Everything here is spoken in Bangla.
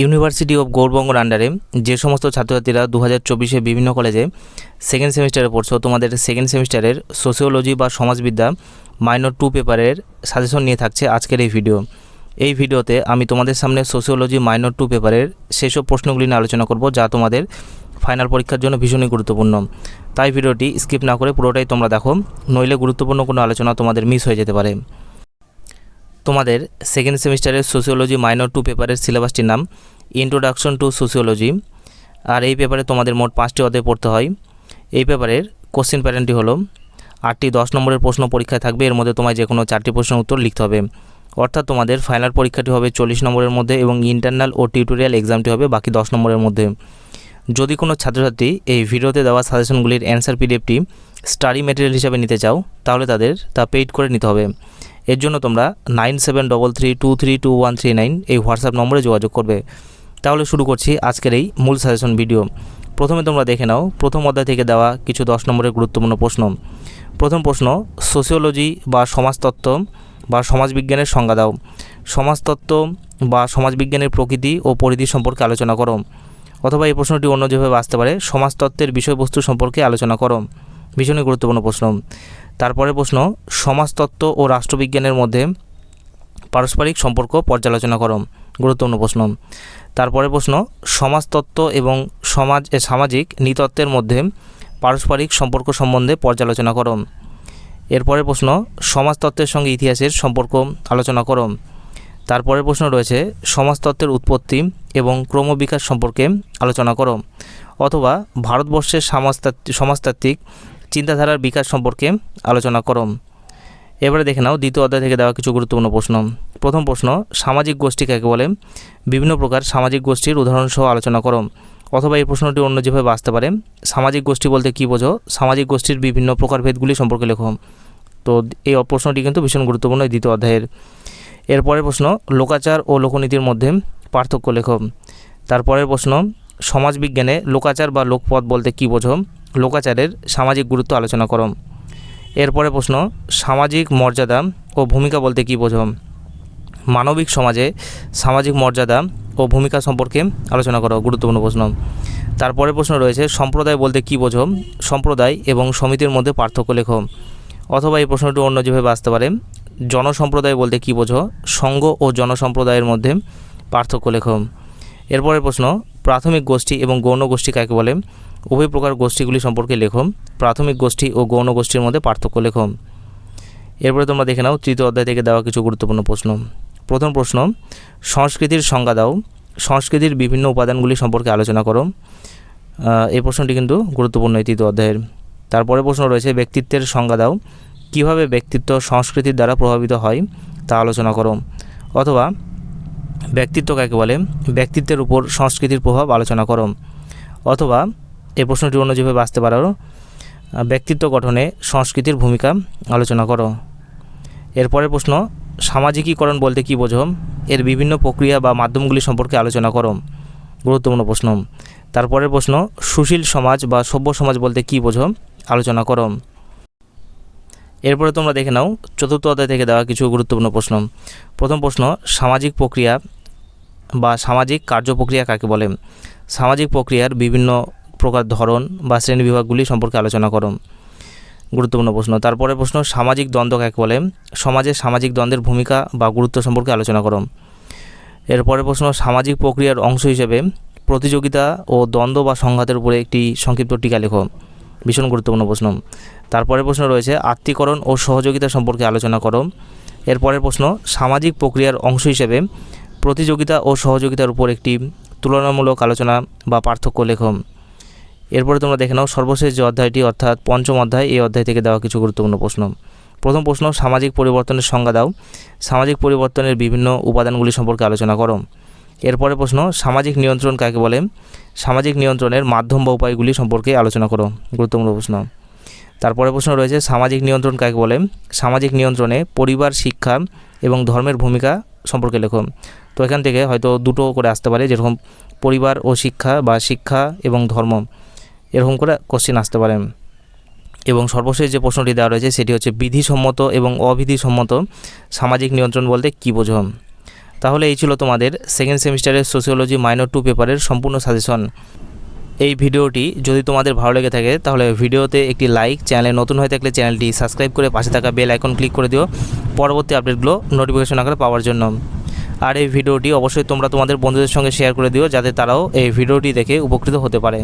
ইউনিভার্সিটি অফ গৌরবঙ্গর আন্ডারে যে সমস্ত ছাত্রছাত্রীরা দু হাজার চব্বিশে বিভিন্ন কলেজে সেকেন্ড সেমিস্টারে পড়ছো, তোমাদের সেকেন্ড সেমিস্টারের সোশিওলজি বা সমাজবিদ্যা মাইনর টু পেপারের সাজেশন নিয়ে থাকছে আজকের এই ভিডিও এই ভিডিওতে আমি তোমাদের সামনে সোশিওলজি মাইনর টু পেপারের সেসব প্রশ্নগুলি নিয়ে আলোচনা করব, যা তোমাদের ফাইনাল পরীক্ষার জন্য ভীষণই গুরুত্বপূর্ণ। তাই ভিডিওটি স্কিপ না করে পুরোটাই তোমরা দেখো, নইলে গুরুত্বপূর্ণ কোনো আলোচনা তোমাদের মিস হয়ে যেতে পারে। তোমাদের সেকেন্ড সেমিস্টারের সোশিওলজি মাইনর টু পেপারের সিলেবাসটির নাম ইন্ট্রোডাকশন টু সোশিওলজি আর এই পেপারে তোমাদের মোট পাঁচটি অধ্যায় পড়তে হয়। এই পেপারের কোশ্চেন প্যাটার্নটি হলো, আটটি দশ নম্বরের প্রশ্ন পরীক্ষায় থাকবে, এর মধ্যে তোমায় যে কোনো চারটি প্রশ্নের উত্তর লিখতে হবে। অর্থাৎ তোমাদের ফাইনাল পরীক্ষাটি হবে চল্লিশ নম্বরের মধ্যে এবং ইন্টারনাল ও টিউটোরিয়াল এক্সামটি হবে বাকি দশ নম্বরের মধ্যে। যদি কোনো ছাত্রছাত্রী এই ভিডিওতে দেওয়া সাজেশনগুলির অ্যান্সার পিডিএফটি স্টাডি মেটেরিয়াল হিসাবে নিতে চাও, তাহলে তাদের তা পেইড করে নিতে হবে। এর জন্য তোমরা nine seven double three two three two one three nine এই হোয়াটসঅ্যাপ নম্বরে যোগাযোগ করবে। তাহলে শুরু করছি আজকের এই মূল সাজেশন ভিডিও প্রথমে তোমরা দেখে নাও, প্রথম অধ্যায় থেকে দেওয়া কিছু দশ নম্বরের গুরুত্বপূর্ণ প্রশ্ন। প্রথম প্রশ্ন সোশিওলজি বা সমাজতত্ত্ব বা সমাজবিজ্ঞানের সংজ্ঞা দাও। সমাজতত্ত্ব বা সমাজবিজ্ঞানের প্রকৃতি ও পরিধি সম্পর্কে আলোচনা করো। অথবা এই প্রশ্নটি অন্য যেভাবে আসতে পারে, সমাজতত্ত্বের বিষয়বস্তু সম্পর্কে আলোচনা করো। ভীষণই গুরুত্বপূর্ণ প্রশ্ন। তারপরে প্রশ্ন, সমাজতত্ত্ব ও রাষ্ট্রবিজ্ঞানের মধ্যে পারস্পরিক সম্পর্ক পর্যালোচনা করো। গুরুত্বপূর্ণ প্রশ্ন। তারপরে প্রশ্ন, সমাজতত্ত্ব এবং সমাজ সামাজিক নৃতত্ত্বের মধ্যে পারস্পরিক সম্পর্ক সম্বন্ধে পর্যালোচনা করো। এরপরে প্রশ্ন, সমাজতত্ত্বের সঙ্গে ইতিহাসের সম্পর্ক আলোচনা করো। তারপরে প্রশ্ন রয়েছে, সমাজতত্ত্বের উৎপত্তি এবং ক্রমবিকাশ সম্পর্কে আলোচনা করো। অথবা ভারতবর্ষের সমাজতাত্ত্বিক সমাজতাত্ত্বিক চিন্তাধারার বিকাশ সম্পর্কে আলোচনা করম। এবারে দেখে নাও, দ্বিতীয় অধ্যায় থেকে দেওয়া কিছু গুরুত্বপূর্ণ প্রশ্ন। প্রথম প্রশ্ন, সামাজিক গোষ্ঠী কাকে বলে? বিভিন্ন প্রকার সামাজিক গোষ্ঠীর উদাহরণসহ আলোচনা করো অথবা এই প্রশ্নটি অন্য যেভাবে বাঁচতে পারে, সামাজিক গোষ্ঠী বলতে কী বোঝো? সামাজিক গোষ্ঠীর বিভিন্ন প্রকারভেদগুলি সম্পর্কে লেখো। তো এই প্রশ্নটি কিন্তু ভীষণ গুরুত্বপূর্ণ এই দ্বিতীয় অধ্যায়ের। এরপরের প্রশ্ন, লোকাচার ও লোকনীতির মধ্যে পার্থক্য লেখো। তারপরের প্রশ্ন, সমাজবিজ্ঞানে লোকাচার বা লোকপথ বলতে কী বোঝো? লোকাচারের সামাজিক গুরুত্ব আলোচনা করো এরপরে প্রশ্ন, সামাজিক মর্যাদা ও ভূমিকা বলতে কী বোঝো মানবিক সমাজে সামাজিক মর্যাদা ও ভূমিকা সম্পর্কে আলোচনা করো, গুরুত্বপূর্ণ প্রশ্ন। তারপরে প্রশ্ন রয়েছে, সম্প্রদায় বলতে কী বোঝো সম্প্রদায় এবং সমিতির মধ্যে পার্থক্য লেখো। অথবা এই প্রশ্নটি অন্য যেভাবে আসতে পারে, জনসম্প্রদায় বলতে কী বোঝো? সংঘ ও জনসম্প্রদায়ের মধ্যে পার্থক্য লেখো। এরপরের প্রশ্ন প্রাথমিক গোষ্ঠী এবং গৌণ গোষ্ঠী কাকে বলে? উভয় প্রকার গোষ্ঠীগুলি সম্পর্কে লেখো। প্রাথমিক গোষ্ঠী ও গৌণ গোষ্ঠীর মধ্যে পার্থক্য লেখো। এরপরে তোমরা দেখে নাও, তৃতীয় অধ্যায় থেকে দেওয়া কিছু গুরুত্বপূর্ণ প্রশ্ন। প্রথম প্রশ্ন, সংস্কৃতির সংজ্ঞা দাও। সংস্কৃতির বিভিন্ন উপাদানগুলি সম্পর্কে আলোচনা করো। এই প্রশ্নটি কিন্তু গুরুত্বপূর্ণ এই তৃতীয় অধ্যায়ের। তারপরে প্রশ্ন রয়েছে, ব্যক্তিত্বের সংজ্ঞা দাও। কীভাবে ব্যক্তিত্ব সংস্কৃতির দ্বারা প্রভাবিত হয় তা আলোচনা করো। অথবা ব্যক্তিত্ব কাকে বলে? ব্যক্তিত্বের উপর সংস্কৃতির প্রভাব আলোচনা করো। অথবা এই প্রশ্নটি অন্য যেভাবে আসতে পারো ব্যক্তিত্ব গঠনে সংস্কৃতির ভূমিকা আলোচনা করো। এরপরের প্রশ্ন, সামাজিকীকরণ বলতে কী বোঝো? এর বিভিন্ন প্রক্রিয়া বা মাধ্যমগুলি সম্পর্কে আলোচনা করো। গুরুত্বপূর্ণ প্রশ্ন। তারপরের প্রশ্ন, সুশীল সমাজ বা সভ্য সমাজ বলতে কী বোঝো? আলোচনা করো। এরপরে তোমরা দেখে নাও, চতুর্থ অধ্যায় থেকে দেওয়া কিছু গুরুত্বপূর্ণ প্রশ্ন। প্রথম প্রশ্ন, সামাজিক প্রক্রিয়া বা সামাজিক কার্য প্রক্রিয়া কাকে বলে? সামাজিক প্রক্রিয়ার বিভিন্ন প্রকার ধরন বা শ্রেণি বিভাগগুলি সম্পর্কে আলোচনা করো। গুরুত্বপূর্ণ প্রশ্ন তারপরে প্রশ্ন, সামাজিক দ্বন্দ্ব কাকে বলে? সমাজে সামাজিক দ্বন্দ্বের ভূমিকা বা গুরুত্ব সম্পর্কে আলোচনা করো। এরপরে প্রশ্ন, সামাজিক প্রক্রিয়ার অংশ হিসেবে প্রতিযোগিতা ও দ্বন্দ্ব বা সংঘাতের উপরে একটি সংক্ষিপ্ত টিকা লেখো। ভীষণ গুরুত্বপূর্ণ প্রশ্ন। তারপরে প্রশ্ন রয়েছে আত্মীকরণ ও সহযোগিতা সম্পর্কে আলোচনা করো। এরপরের প্রশ্ন, সামাজিক প্রক্রিয়ার অংশ হিসেবে প্রতিযোগিতা ও সহযোগিতার উপর একটি তুলনামূলক আলোচনা বা পার্থক্য লেখো। এরপরে তোমরা দেখে নাও, সর্বশেষ যে অধ্যায়টি, অর্থাৎ পঞ্চম অধ্যায়, এই অধ্যায় থেকে দেওয়া কিছু গুরুত্বপূর্ণ প্রশ্ন। প্রথম প্রশ্ন, সামাজিক পরিবর্তনের সংজ্ঞা দাও। সামাজিক পরিবর্তনের বিভিন্ন উপাদানগুলি সম্পর্কে আলোচনা করো। এরপরে প্রশ্ন, সামাজিক নিয়ন্ত্রণ কাকে বলে? সামাজিক নিয়ন্ত্রণের মাধ্যম বা উপায়গুলি সম্পর্কে আলোচনা করো, গুরুত্বপূর্ণ প্রশ্ন। তারপরে প্রশ্ন রয়েছে, সামাজিক নিয়ন্ত্রণ কাকে বলে? সামাজিক নিয়ন্ত্রণে পরিবার, শিক্ষা এবং ধর্মের ভূমিকা সম্পর্কে লেখো। তো এখান থেকে হয়তো দুটো করে আসতে পারে, যেরকম পরিবার ও শিক্ষা বা শিক্ষা এবং ধর্ম, এরকম করে কোশ্চেন আসতে পারে। এবং সর্বশেষ যে প্রশ্নটি দেওয়া রয়েছে, সেটি হচ্ছে, বিধিসম্মত এবং অবিধিসম্মত সামাজিক নিয়ন্ত্রণ বলতে কী বোঝো? তাহলে এই ছিল তোমাদের সেকেন্ড সেমিস্টারের সোসিওলজি মাইনর টু পেপারের সম্পূর্ণ সাজেশন এই ভিডিওটি যদি তোমাদের ভালো লেগে থাকে, তাহলে ভিডিওতে একটি লাইক চ্যানেলে নতুন হয়ে থাকলে চ্যানেলটি সাবস্ক্রাইব করে পাশে থাকা বেল আইকন ক্লিক করে দিও, পরবর্তী আপডেটগুলো নোটিফিকেশন আকারে পাওয়ার জন্য। আর এই ভিডিওটি অবশ্যই তোমরা তোমাদের বন্ধুদের সঙ্গে শেয়ার করে দিও, যাতে তারাও এই ভিডিওটি দেখে উপকৃত হতে পারে।